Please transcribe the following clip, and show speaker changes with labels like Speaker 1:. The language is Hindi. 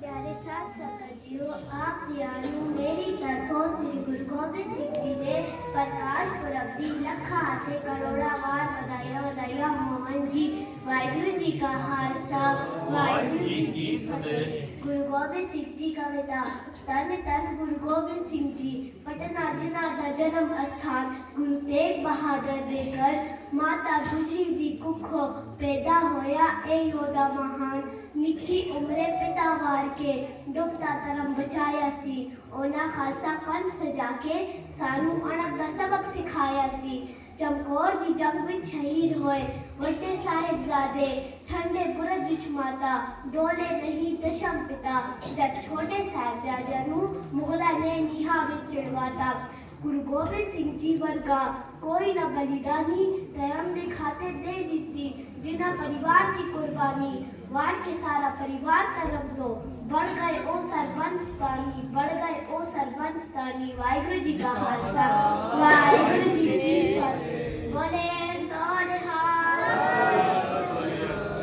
Speaker 1: प्यारे साथ सखजियो आप ध्यानु मेरी तरफों श्री गुरु गोबिंद सिंह जी ने प्रकाश पुरब जी लखा हाथे करोड़ा वार बधाया बधाया मोहन जी, वाहिगुरु जी का खालसा, वाहगुरु जी की गुरु गोबिंद सिंह जी का विदा। तन तन गुरु गोबिंद सिंह जी, पटना जिला का जन्म स्थान, गुरु तेग बहादुर देकर, माता गुजरी कुख पैदा होया, ए योदा महान निकी उम्रे पिता वार के डुबता तरम बचाया सी। ओना खालसा कन सजा के सानू अणक का सबक सिखाया सी। चमकौर की जंग में शहीद होए वड्डे साहिबजादे ठंडे बुरज विच माता, डोले नहीं दशम पिता जब छोटे साहिबजादे नू मुगला ने निहा विच चिड़वाता। गुरु गोबिंद सिंह जी वर्गा, कोई न बलिदानी धर्म दिखा बिना परिवार की कुर्बानी वार के सारा परिवार का रख दो। बढ़ गए ओ सरपंच बढ़ गए ओ सरपंच तानी। वाहिगुरु जी का खालसा।